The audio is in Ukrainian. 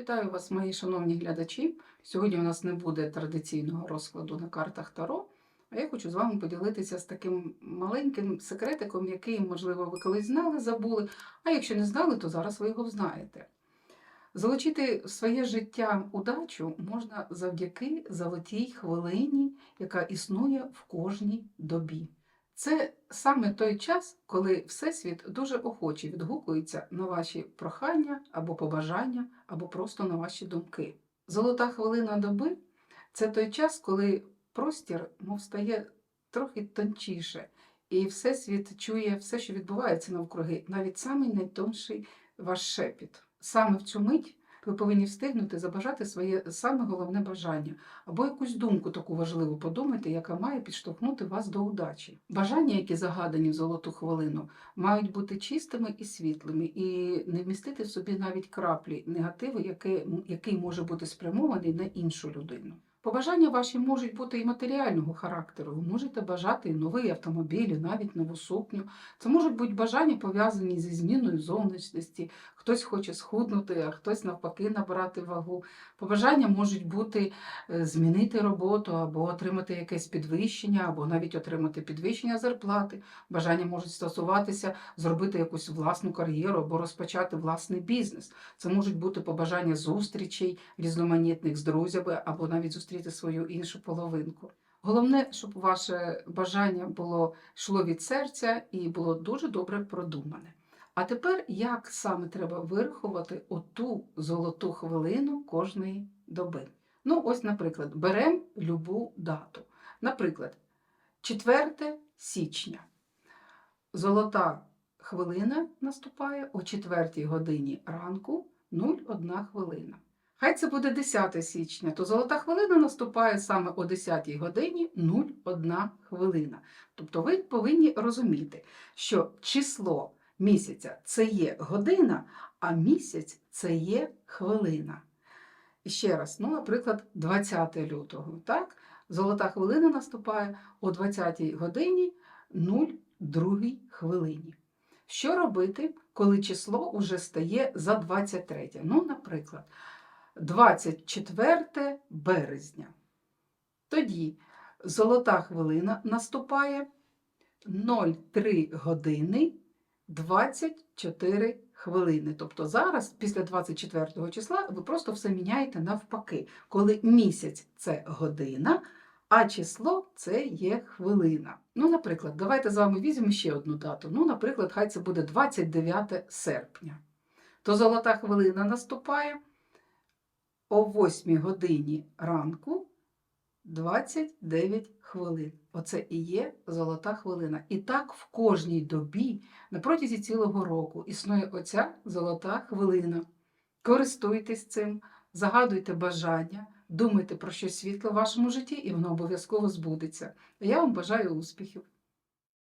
Вітаю вас, мої шановні глядачі. Сьогодні у нас не буде традиційного розкладу на картах Таро, а я хочу з вами поділитися з таким маленьким секретиком, який, можливо, ви колись знали, забули, а якщо не знали, то зараз ви його знаєте. Залучити в своє життя удачу можна завдяки золотій хвилині, яка існує в кожній добі. Це саме той час, коли Всесвіт дуже охоче відгукується на ваші прохання або побажання, або просто на ваші думки. Золота хвилина доби це той час, коли простір мов стає трохи тончіше, і Всесвіт чує все, що відбувається навкруги, навіть самий найтонший ваш шепіт. Саме в цю мить ви повинні встигнути забажати своє саме головне бажання або якусь думку таку важливу подумайте, яка має підштовхнути вас до удачі. Бажання, які загадані в золоту хвилину, мають бути чистими і світлими, і не вмістити в собі навіть краплі негативу, який може бути спрямований на іншу людину. Побажання ваші можуть бути і матеріального характеру. Ви можете бажати і новий автомобіль, і навіть нову сукню. Це можуть бути бажання пов'язані зі зміною зовнішності. Хтось хоче схуднути, а хтось навпаки набрати вагу. Побажання можуть бути е, змінити роботу або отримати якесь підвищення, або навіть отримати підвищення зарплати. Бажання можуть стосуватися зробити якусь власну кар'єру або розпочати власний бізнес. Це можуть бути побажання зустрічей різноманітних з друзями, або навіть зустріти свою іншу половинку. Головне, щоб ваше бажання було йшло від серця і було дуже добре продумане. А тепер як саме треба вирахувати оту золоту хвилину кожної доби? Ну, ось, наприклад, беремо любу дату. Наприклад, 4 січня. Золота хвилина наступає о 4 годині ранку 01 хвилина. Хай це буде 10 січня, то золота хвилина наступає саме о 10 годині 01 хвилина. Тобто ви повинні розуміти, що число місяця це є година, а місяць це є хвилина. І ще раз, ну, наприклад, 20 лютого. Так? Золота хвилина наступає о 20 годині 02 хвилині. Що робити, коли число вже стає за 23? Ну, наприклад, 24 березня. Тоді золота хвилина наступає 03 години 24 хвилини. Тобто зараз, після 24 числа, ви просто все міняєте навпаки, коли місяць це година, а число це є хвилина. Ну, наприклад, давайте з вами візьмемо ще одну дату. Ну, наприклад, хай це буде 29 серпня. То золота хвилина наступає о 8 годині ранку 29 хвилин. Оце і є золота хвилина. І так в кожній добі на протязі цілого року існує оця золота хвилина. Користуйтесь цим, загадуйте бажання, думайте про щось світле в вашому житті, і воно обов'язково збудеться. Я вам бажаю успіхів!